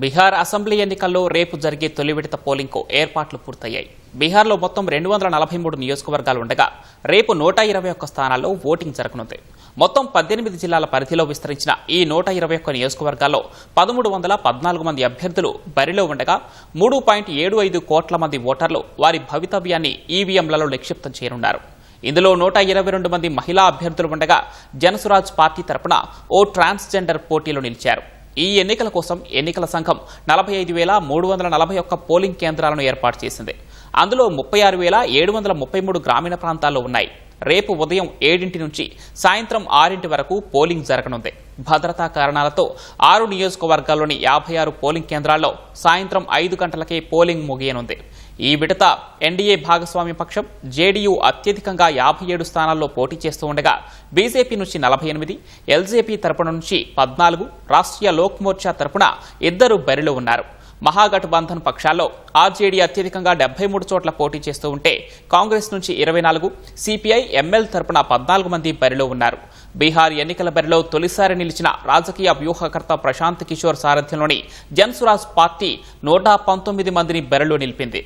Bihar assembly ఎన్నికల్లో రేపు జరిగే తొలి విడత పోలింగ్కు ఏర్పాట్లు పూర్తయ్యాయి. బీహార్లో మొత్తం రెండు వందల నలభై మూడు నియోజకవర్గాలు ఉండగా రేపు నూట ఇరవై ఒక్క స్థానాల్లో ఓటింగ్ జరగనుంది. మొత్తం పద్దెనిమిది జిల్లాల పరిధిలో విస్తరించిన ఈ నూట ఇరవై ఒక్క నియోజకవర్గాల్లో పదమూడు వందల పద్నాలుగు మంది అభ్యర్థులు బరిలో ఉండగా మూడు పాయింట్ ఏడు ఐదు కోట్ల మంది ఓటర్లు వారి భవితవ్యాన్ని ఈవీఎంలలో నిక్షిప్తం చేయనున్నారు. ఇందులో నూట ఇరవై రెండు మంది మహిళా అభ్యర్థులు ఉండగా జనసురాజ్ పార్టీ తరపున ఓ ట్రాన్స్జెండర్ పోటీలో నిలిచారు. ఈ ఎన్నికల కోసం ఎన్నికల సంఘం నలభై ఐదు వేల మూడు వందల నలభై ఒక్క పోలింగ్ కేంద్రాలను ఏర్పాటు చేసింది. అందులో ముప్పై ఆరు వేల ఏడు వందల ముప్పై మూడు గ్రామీణ ప్రాంతాల్లో ఉన్నాయి. రేపు ఉదయం ఏడింటి నుంచి సాయంత్రం ఆరింటి వరకు పోలింగ్ జరగనుంది. భద్రతా కారణాలతో ఆరు నియోజకవర్గాల్లోని యాభై ఆరు పోలింగ్ కేంద్రాల్లో సాయంత్రం ఐదు గంటలకే పోలింగ్ ముగియనుంది. ఈ విడత ఎన్డీఏ భాగస్వామ్య పక్షం జేడీయూ అత్యధికంగా యాభై ఏడు స్థానాల్లో పోటీ చేస్తూ ఉండగా బీజేపీ నుంచి నలభై ఎనిమిది ఎల్జేపీ తరపున నుంచి పద్నాలుగు రాష్ట్రీయ లోక్ మోర్చా తరపున ఇద్దరు బరిలో ఉన్నారు. మహాగఠబంధన్ పక్షాల్లో ఆర్జేడీ అత్యధికంగా డెబ్బై మూడు చోట్ల పోటీ చేస్తూ ఉంటే కాంగ్రెస్ నుంచి ఇరవై నాలుగు సిపిఐ ఎంఎల్ తరపున పద్నాలుగు మంది బరిలో ఉన్నారు. బీహార్ ఎన్నికల బరిలో తొలిసారి నిలిచిన రాజకీయ వ్యూహకర్త ప్రశాంత్ కిషోర్ సారథ్యంలోని జన్సురాజ్ పార్టీ నూట పంతొమ్మిది మందిని బరిలో నిలిపింది.